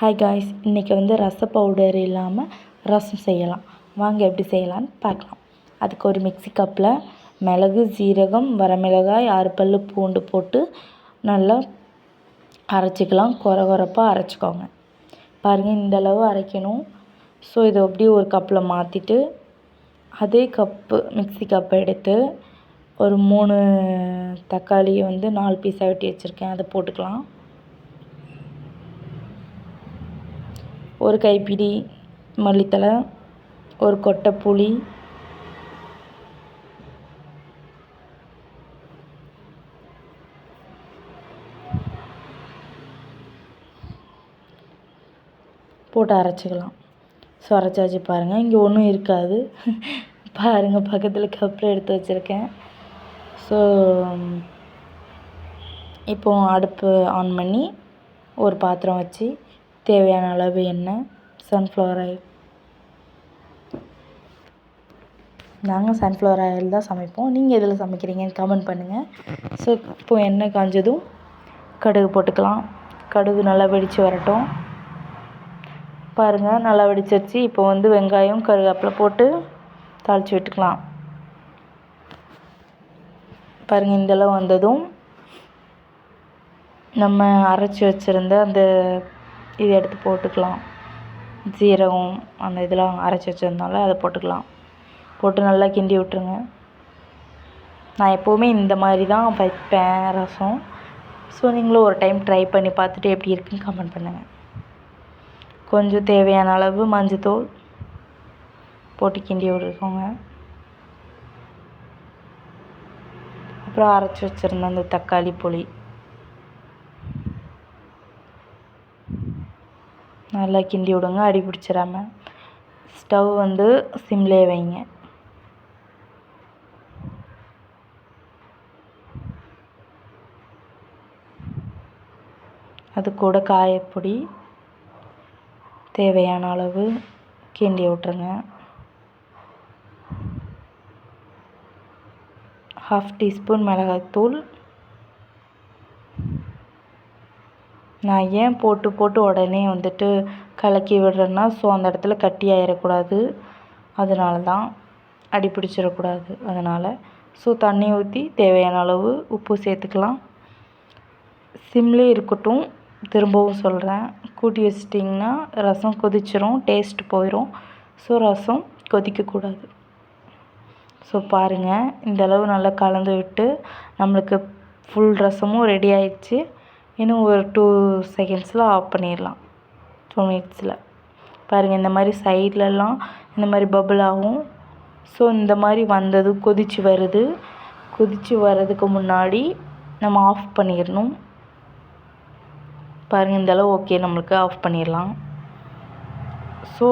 Hi guys இன்றைக்கி வந்து ரச பவுடர் இல்லாமல் ரசம் செய்யலாம். வாங்க எப்படி செய்யலான்னு பார்க்கலாம். அதுக்கு ஒரு மிக்ஸி கப்பில் மிளகு சீரகம் வரமிளகாய் ஆறு பல் பூண்டு போட்டு நல்லா அரைச்சிக்கலாம். கொர கொரப்பாக அரைச்சிக்கோங்க. பாருங்கள் இந்த அளவு அரைக்கணும். ஸோ இதை அப்படியே ஒரு கப்பில் மாற்றிட்டு அதே கப்பு மிக்ஸி கப்பை எடுத்து ஒரு மூணு தக்காளியை வந்து நாலு பீஸாக வெட்டி வச்சுருக்கேன். அதை போட்டுக்கலாம். ஒரு கைப்பிடி மல்லித்தழை ஒரு கொட்டை புளி போட்டு அரைச்சிக்கலாம். ஸோ அரைச்சாச்சு பாருங்கள் இங்கே ஒன்றும் இருக்காது. பாருங்கள் பக்கத்தில் கப்பில் எடுத்து வச்சுருக்கேன். ஸோ இப்போ அடுப்பு ஆன் பண்ணி ஒரு பாத்திரம் வச்சு தேவையான அளவு எண்ணெய் சன்ஃப்ளவர் ஆயில் நாங்கள் சன்ஃப்ளவர் ஆயில் தான் சமைப்போம். நீங்கள் எதில் சமைக்கிறீங்கன்னு கமெண்ட் பண்ணுங்கள் ஸோ இப்போ எண்ணெய் காஞ்சதும் கடுகு போட்டுக்கலாம். கடுகு நல்லா வெடித்து வரட்டும். பாருங்கள் நல்லா வெடிச்சிருச்சு. இப்போ வந்து வெங்காயம் கருவேப்பிலை போட்டு தாளித்து விட்டுக்கலாம். பாருங்கள் இந்தளவு வந்ததும் நம்ம அரைச்சி வச்சுருந்த அந்த இதை எடுத்து போட்டுக்கலாம். சீரகம் அந்த இதெல்லாம் அரைச்சி வச்சுருந்தோம்ல அதை போட்டுக்கலாம். போட்டு நல்லா கிண்டி விட்டுருங்க. நான் எப்போவுமே இந்த மாதிரி தான் வைப்பேன் ரசம். ஸோ நீங்களும் ஒரு டைம் ட்ரை பண்ணி பார்த்துட்டு எப்படி இருக்குன்னு கமெண்ட் பண்ணுங்கள் கொஞ்சம் தேவையான அளவு மஞ்சத்தூள் போட்டு கிண்டி விட்டுருக்கோங்க அப்புறம் அரைச்சி வச்சுருந்த அந்த தக்காளி புளி. நல்லா கிண்டி விடுங்க அடி பிடிச்சிடாம ஸ்டவ் வந்து சிம்லேயே வைங்க. அது கூட காயப்பொடி தேவையான அளவு கிண்டி விட்ருங்க ஹாஃப் டீஸ்பூன் மிளகாய்த்தூள் நான் ஏன் போட்டு போட்டு உடனே வந்துட்டு கலக்கி விடுறேன்னா ஸோ அந்த இடத்துல கட்டி ஆயிடக்கூடாது அதனால தான் அடி பிடிச்சிடக்கூடாது. அதனால் ஸோ தண்ணி ஊற்றி தேவையான அளவு உப்பு சேர்த்துக்கலாம். சிம்லேயே இருக்கட்டும் திரும்பவும் சொல்கிறேன் கூட்டி வச்சிட்டிங்கன்னா ரசம் கொதிச்சிரும் டேஸ்ட் போயிடும் ஸோ ரசம் கொதிக்கக்கூடாது. ஸோ பாருங்கள் இந்தளவு நல்லா கலந்து விட்டு நம்மளுக்கு ஃபுல் ரசமும் ரெடி ஆயிடுச்சு. இன்னும் ஒரு டூ செகண்ட்ஸில் ஆஃப் பண்ணிடலாம். டூ மினிட்ஸில் பாருங்கள் இந்த மாதிரி சைட்லலாம் இந்த மாதிரி பபுள் ஆகும். ஸோ இந்த மாதிரி வந்தது கொதித்து வருது. கொதித்து வர்றதுக்கு முன்னாடி நம்ம ஆஃப் பண்ணிடணும். பாருங்கள் இந்தளவு ஓகே நம்மளுக்கு ஆஃப் பண்ணிடலாம். ஸோ